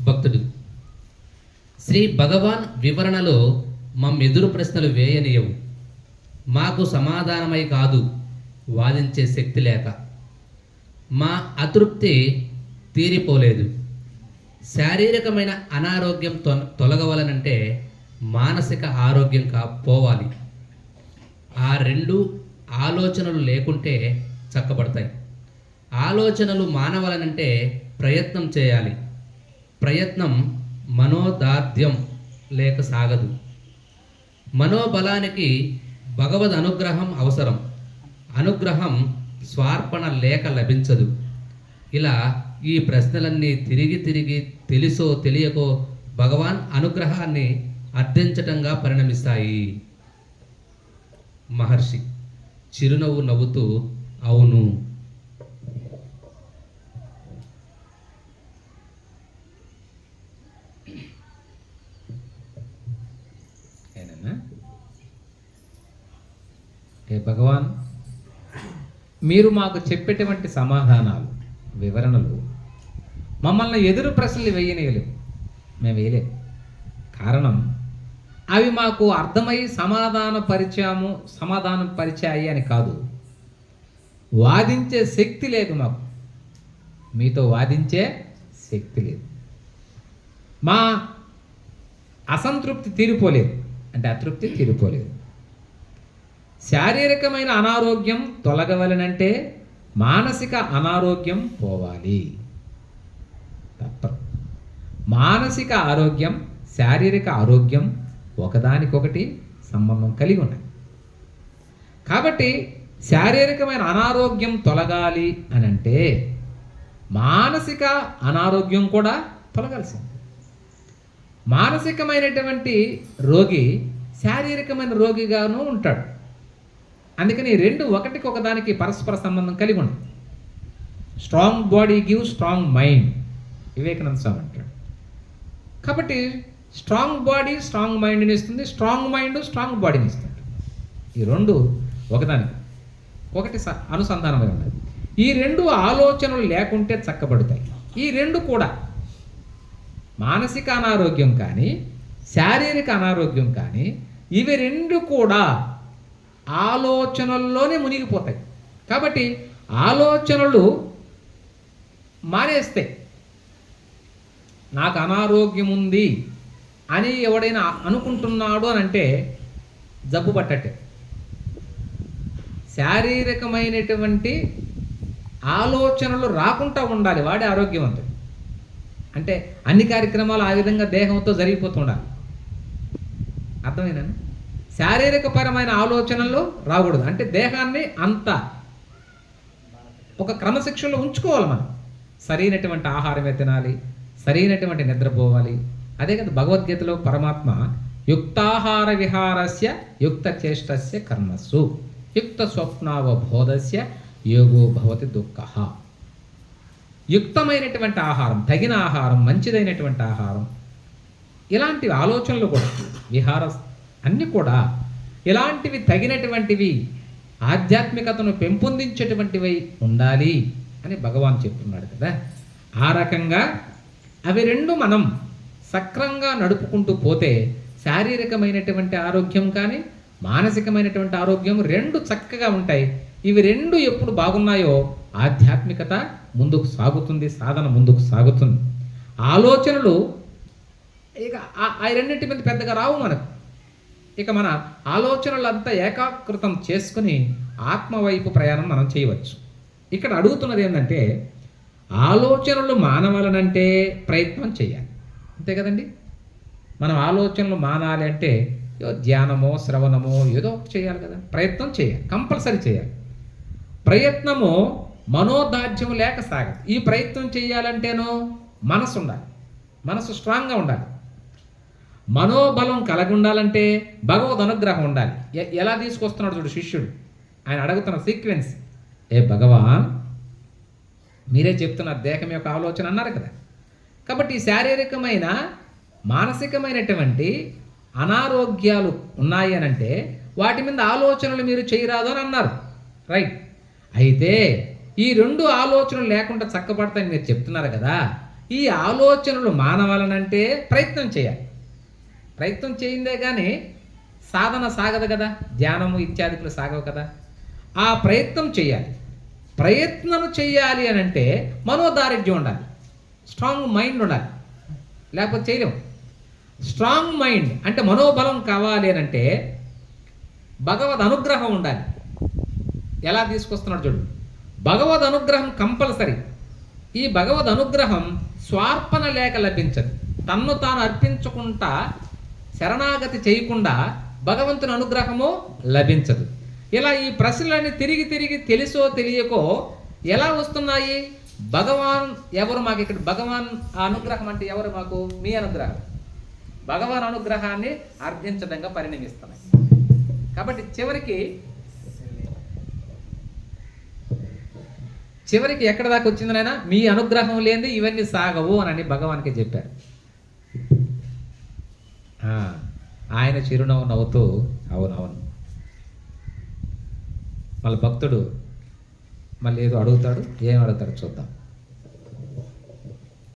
భక్తుడు. శ్రీ భగవాన్ వివరణలో మమ్మెదురు ప్రశ్నలు వేయనీయవు. మాకు సమాధానమై కాదు వాదించే శక్తి లేక. మా అతృప్తి తీరిపోలేదు. శారీరకమైన అనారోగ్యం తొ తొలగవలనంటే మానసిక ఆరోగ్యం కా పోవాలి. ఆ రెండు ఆలోచనలు లేకుంటే చక్కబడతాయి. ఆలోచనలు మానవలనంటే ప్రయత్నం చేయాలి. ప్రయత్నం మనోదార్ఢ్యం లేక సాగదు. మనోబలానికి భగవద్ అనుగ్రహం అవసరం. అనుగ్రహం స్వార్పణ లేక లభించదు. ఇలా ఈ ప్రశ్నలన్నీ తిరిగి తిరిగి తెలుసో తెలియకో భగవాన్ అనుగ్రహాన్ని అర్థించటంగా పరిణమిస్తాయి. మహర్షి చిరునవ్వు నవ్వుతూ అవును. ఏ భగవాన్ మీరు మాకు చెప్పేటువంటి సమాధానాలు వివరణలు మమ్మల్ని ఎదురు ప్రశ్నలు వేయనీయలేవు. మేము వేయలేము కారణం అవి మాకు అర్థమై సమాధాన పరిచయము సమాధానం పరిచాయి అని కాదు. వాదించే శక్తి లేదు మాకు. మీతో వాదించే శక్తి లేదు. మా అసంతృప్తి తీరిపోలేదు. అంటే అతృప్తి తీరిపోలేదు. శారీరకమైన అనారోగ్యం తొలగవలనంటే మానసిక అనారోగ్యం పోవాలి. తప్ప మానసిక ఆరోగ్యం శారీరక ఆరోగ్యం ఒకదానికొకటి సంబంధం కలిగి ఉన్నాయి కాబట్టి శారీరకమైన అనారోగ్యం తొలగాలి అని అంటే మానసిక అనారోగ్యం కూడా తొలగాల్సింది మానసికమైనటువంటి రోగి శారీరకమైన రోగిగాను ఉంటాడు. అందుకని రెండు ఒకటికి ఒకదానికి పరస్పర సంబంధం కలిగి ఉండదు strong body give strong mind Vivekananda Swami అంటాడు. కాబట్టి స్ట్రాంగ్ బాడీ స్ట్రాంగ్ మైండ్ని ఇస్తుంది. స్ట్రాంగ్ మైండ్ స్ట్రాంగ్ బాడీని ఇస్తుంది. ఈ రెండు ఒకదానికి ఒకటి అనుసంధానమై ఉన్నది ఈ రెండు ఆలోచనలు లేకుంటే చక్కబడతాయి. ఈ రెండు కూడా మానసిక అనారోగ్యం కానీ శారీరక అనారోగ్యం కానీ ఇవి రెండు కూడా ఆలోచనల్లోనే మునిగిపోతాయి. కాబట్టి ఆలోచనలు మానేస్తే నాకు అనారోగ్యం ఉంది అని ఎవడైనా అనుకుంటున్నాడు అని అంటే జబ్బు పట్టట్టే. శారీరకమైనటువంటి ఆలోచనలు రాకుండా ఉండాలి వాడే ఆరోగ్యవంతుడు. అంటే అన్ని కార్యక్రమాలు ఆ విధంగా దేహంతో జరిగిపోతుండాలి అర్థమైనా శారీరక పరమైన ఆలోచనలు రాకూడదు. అంటే దేహాన్ని అంత ఒక క్రమశిక్షణలో ఉంచుకోవాలి మనం. సరైనటువంటి ఆహారమే తినాలి సరైనటువంటి నిద్రపోవాలి. అదే కదా భగవద్గీతలో పరమాత్మ యుక్తాహార విహారస్య యుక్త చేష్టస్య కర్మస్సు. యుక్త స్వప్నావబోధస్య యోగో భవతి దుఃఖ. యుక్తమైనటువంటి ఆహారం తగిన ఆహారం మంచిదైనటువంటి ఆహారం ఇలాంటి ఆలోచనలు కూడా విహార అన్నీ కూడా ఇలాంటివి తగినటువంటివి ఆధ్యాత్మికతను పెంపొందించేటువంటివి ఉండాలి అని భగవాన్ చెప్తున్నాడు కదా. ఆ రకంగా అవి రెండు మనం సక్రంగా నడుపుకుంటూ పోతే శారీరకమైనటువంటి ఆరోగ్యం కానీ మానసికమైనటువంటి ఆరోగ్యం రెండు చక్కగా ఉంటాయి. ఇవి రెండు ఎప్పుడు బాగున్నాయో ఆధ్యాత్మికత ముందుకు సాగుతుంది సాధన ముందుకు సాగుతుంది. ఆలోచనలు ఇక ఆ- ఆ రెండింటి మీద పెద్దగా రావు మనకు. ఇక మన ఆలోచనలంతా ఏకాకృతం చేసుకుని ఆత్మవైపు ప్రయాణం మనం చేయవచ్చు. ఇక్కడ అడుగుతున్నది ఏంటంటే ఆలోచనలు మానవాలనంటే ప్రయత్నం చేయాలి. అంతే కదండి? మనం ఆలోచనలు మానాలి అంటే ధ్యానమో శ్రవణమో ఏదో ఒకటి చేయాలి కదా. ప్రయత్నం చేయాలి. కంపల్సరీ చేయాలి. ప్రయత్నము మనోదాఢ్యం లేక సాగదు. ఈ ప్రయత్నం చేయాలంటేనో మనసు ఉండాలి మనసు స్ట్రాంగ్గా ఉండాలి. మనోబలం కలిగి ఉండాలంటే భగవద్ అనుగ్రహం ఉండాలి. ఎలా తీసుకొస్తున్నాడు చూడు శిష్యుడు? ఆయన అడుగుతున్న సీక్వెన్స్. ఏ భగవాన్ మీరే చెప్తున్న దేహం యొక్క ఆలోచన అన్నారు కదా. కాబట్టి శారీరకమైన మానసికమైనటువంటి అనారోగ్యాలు ఉన్నాయి అని అంటే వాటి మీద ఆలోచనలు మీరు చేయరాదు అని అన్నారు. రైట్. అయితే ఈ రెండు ఆలోచనలు లేకుండా చక్కబడతాయని మీరు చెప్తున్నారు కదా. ఈ ఆలోచనలు మానవాలనంటే ప్రయత్నం చేయాలి. ప్రయత్నం చేయిందే కానీ సాధన సాగదు కదా ధ్యానము ఇత్యాదికులు సాగవు కదా. ఆ ప్రయత్నం చేయాలి. ప్రయత్నం చేయాలి అని అంటే మనోదారిద్ర్యం ఉండాలి. స్ట్రాంగ్ మైండ్ ఉండాలి. లేకపోతే చేయలేము స్ట్రాంగ్ మైండ్ అంటే మనోబలం కావాలి అని అంటే భగవద్ అనుగ్రహం ఉండాలి. ఎలా తీసుకొస్తున్నాడు చూడు. భగవద్ అనుగ్రహం కంపల్సరీ. ఈ భగవద్ అనుగ్రహం స్వార్పణ లేక లభించదు. తన్ను తాను అర్పించుకుంటా శరణాగతి చేయకుండా భగవంతుని అనుగ్రహము లభించదు. ఇలా ఈ ప్రశ్నలన్నీ తిరిగి తిరిగి తెలుసో తెలియకో ఎలా వస్తున్నాయి? భగవాన్ ఎవరు మాకు ఇక్కడ? భగవాన్ ఆ అనుగ్రహం అంటే ఎవరు మాకు? మీ అనుగ్రహం. భగవాన్ అనుగ్రహాన్ని అర్థించడంగా పరిణమిస్తున్నాయి. కాబట్టి చివరికి చివరికి ఎక్కడ దాకా వచ్చిందనైనా మీ అనుగ్రహం లేని ఇవన్నీ సాగవు అని భగవాన్కి చెప్పారు. ఆయన చిరునవ్వు నవ్వుతూ అవునవును. మళ్ళీ భక్తుడు మళ్ళీ ఏదో అడుగుతాడు ఏం అడుగుతాడు చూద్దాం.